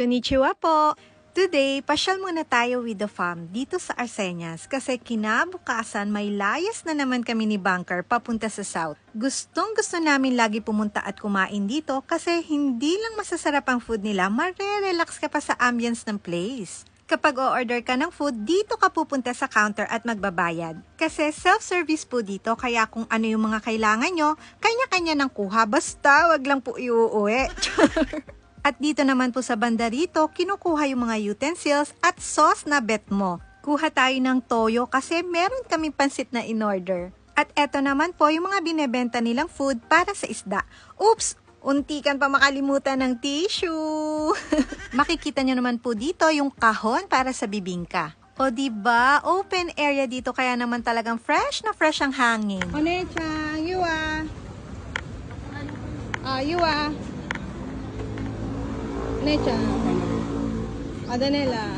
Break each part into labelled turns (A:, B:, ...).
A: Konnichiwa po! Today, pasyal muna tayo with the fam dito sa Arseñas kasi kinabukasan may layas na naman kami ni Bunker papunta sa South. Gustong gusto namin lagi pumunta at kumain dito kasi hindi lang masasarap ang food nila, marerelax ka pa sa ambience ng place. Kapag o-order ka ng food, dito ka pupunta sa counter at magbabayad. Kasi self-service po dito, kaya kung ano yung mga kailangan nyo, kanya-kanya ng kuha. Basta, wag lang po iuuwi. At dito naman po sa banda rito, kinukuha yung mga utensils at sauce na bet mo. Kuha tayo ng toyo kasi meron kaming pansit na in-order. At eto naman po yung mga binebenta nilang food para sa isda. Oops! Untikan pa makalimutan ng tissue. Makikita nyo naman po dito yung kahon para sa bibingka. O ba open area dito kaya naman talagang fresh na fresh ang hangin.
B: One-chan, you ah. Ah, you ah. One-chan. Adanela.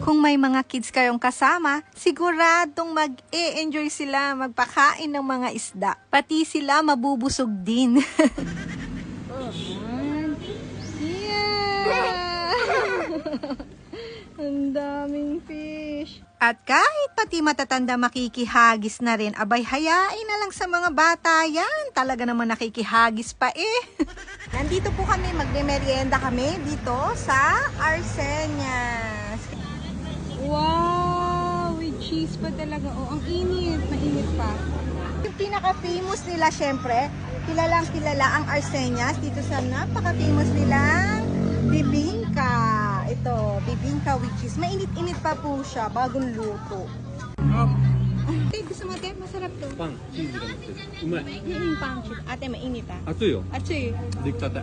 A: Kung may mga kids kayong kasama, siguradong mag-e-enjoy sila magpakain ng mga isda. Pati sila mabubusog din.
B: Yeah! Ang daming fish.
A: At kahit pati matatanda makikihagis na rin, abay hayain na lang sa mga bata yan. Talaga naman nakikihagis pa eh.
B: Nandito po kami, magme-merienda kami dito sa Arseñas. Wow! With cheese pa talaga. Oh, ang init. Mainit pa. Yung pinaka-famous nila, syempre, kilalang kilala ang Arseñas dito sa napaka-famous nilang Ito, bibingka with cheese. Mainit-init pa po siya, bagong luto. Ate, gusto mo ate? Masarap to.
C: パン、チーズが乗ってる。うまい。
B: Yung pang cheese. Ate, mainit ah.
C: 熱いよ。
B: Atsi.
C: 出来たて。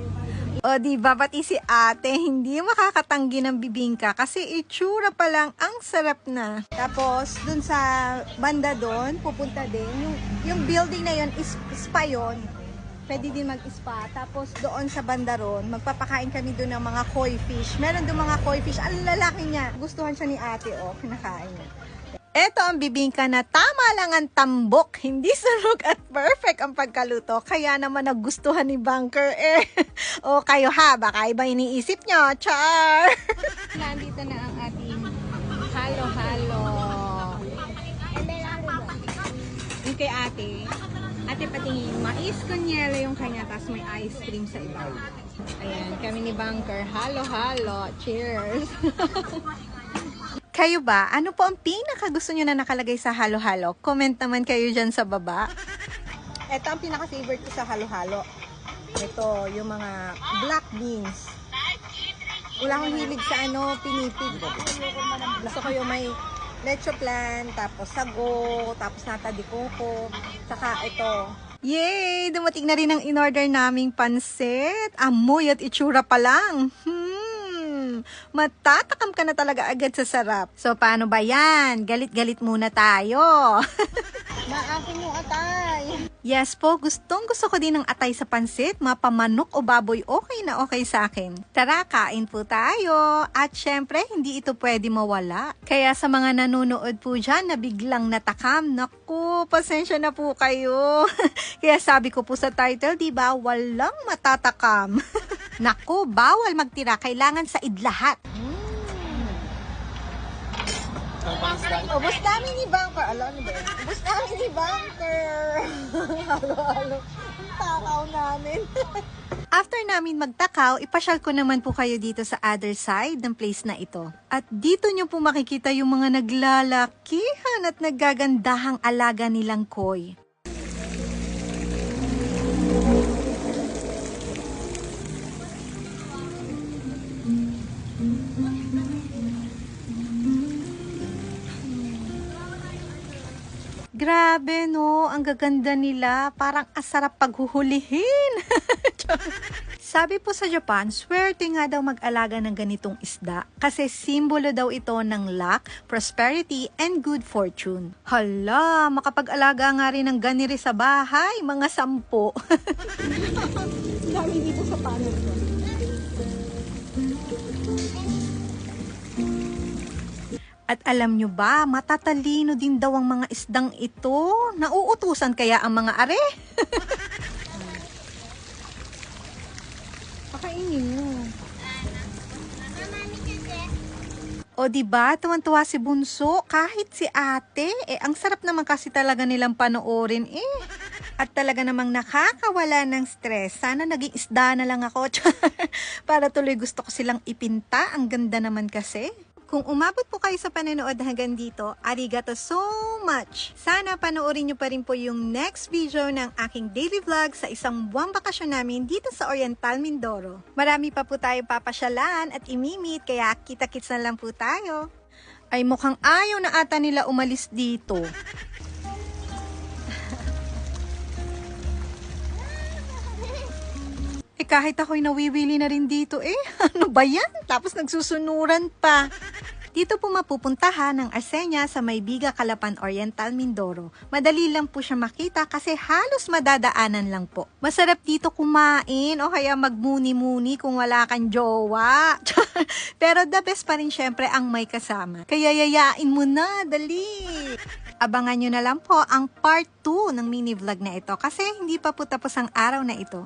A: O di ba pati si ate hindi makakatanggi ng bibingka kasi itsura pa lang ang sarap na.
B: Tapos, dun sa banda doon, pupunta din. Yung, yung building na yun, is, spa yun. Pwede din mag-spa. Tapos, doon sa banda ron, magpapakain kami doon ng mga koi fish. Meron doon mga koi fish. Ang lalaki niya. Gustuhan siya ni ate, oh. Kinakain niya.
A: Ito ang bibingka na tama lang ang tambok, hindi sunog at perfect ang pagkaluto. Kaya naman nagustuhan ni Bunker eh. o kayo ha, baka iba iniisip nyo, char!
B: Nandito na ang ating halo-halo. Yung kay ate, ate patingin, mais con yelo yung kanya, tapos may ice cream sa ibabaw. Ayan, kami ni Bunker, halo-halo. Cheers!
A: Kayo ba, ano po ang pinaka gusto nyo na nakalagay sa halo-halo? Comment naman kayo dyan sa baba.
B: Ito ang pinaka-favorite ko sa halo-halo. Ito, yung mga black beans. Wala akong hilig sa ano, pinipig. Gusto ko yung may leche plan, tapos sago, tapos nata de coco, saka ito.
A: Yay! Dumating na rin ang in-order naming pansit. Amoy at itsura pa lang. Hmm, matatakam ka na talaga agad sa sarap. So, paano ba yan? Galit-galit muna tayo.
B: Maakin yung atay.
A: Yes po, gustong gusto ko din ng atay sa pansit. Mapamanok o baboy, okay na okay sa akin. Tara, kain po tayo. At syempre, hindi ito pwede mawala. Kaya sa mga nanonood po dyan na biglang natakam, naku, pasensya na po kayo. Kaya sabi ko po sa title, di ba, walang matatakam. naku, bawal magtira, kailangan sa idlahat.
B: Ubus namin ni Bunker. Alam mo ba? Ubus namin ni Bunker. Halo-halo. Takaw namin.
A: After namin magtakaw, ipasyal ko naman po kayo dito sa other side ng place na ito. At dito nyo po makikita yung mga naglalakihan at naggagandahang alaga nilang koi. Grabe no, ang gaganda nila. Parang asarap paghuhulihin. Sabi po sa Japan, swerte nga daw mag-alaga ng ganitong isda kasi simbolo daw ito ng luck, prosperity, and good fortune. Hala, makapag-alaga nga rin ng ganiri sa bahay, mga sampo.
B: Dami dito sa panel.
A: At alam nyo ba, matatalino din daw ang mga isdang ito. Nauutusan kaya ang mga are?
B: Pakainin mo.
A: O di ba, tuwan-tuwa si Bunso, kahit si ate, eh ang sarap naman kasi talaga nilang panoorin eh. At talaga namang nakakawala ng stress. Sana naging isda na lang ako. Para tuloy gusto ko silang ipinta. Ang ganda naman kasi. Kung umabot po kayo sa panonood hanggang dito, arigato so much! Sana panoorin nyo pa rin po yung next video ng aking daily vlog sa isang buwang bakasyon namin dito sa Oriental Mindoro. Marami pa po tayong papasyalan at imimit, kaya kita-kits na lang po tayo. Ay mukhang ayaw na ata nila umalis dito. Eh kahit ako'y nawiwili na rin dito eh. Ano ba yan? Tapos nagsusunuran pa. Dito po mapupuntahan ng Arsenya sa Maybiga, Calapan Oriental, Mindoro. Madali lang po siya makita kasi halos madadaanan lang po. Masarap dito kumain o kaya magmuni-muni kung wala kang jowa. Pero the best pa rin syempre ang may kasama. Kaya yayain mo na, dali! Abangan nyo na lang po ang part 2 ng mini vlog na ito kasi hindi pa po tapos ang araw na ito.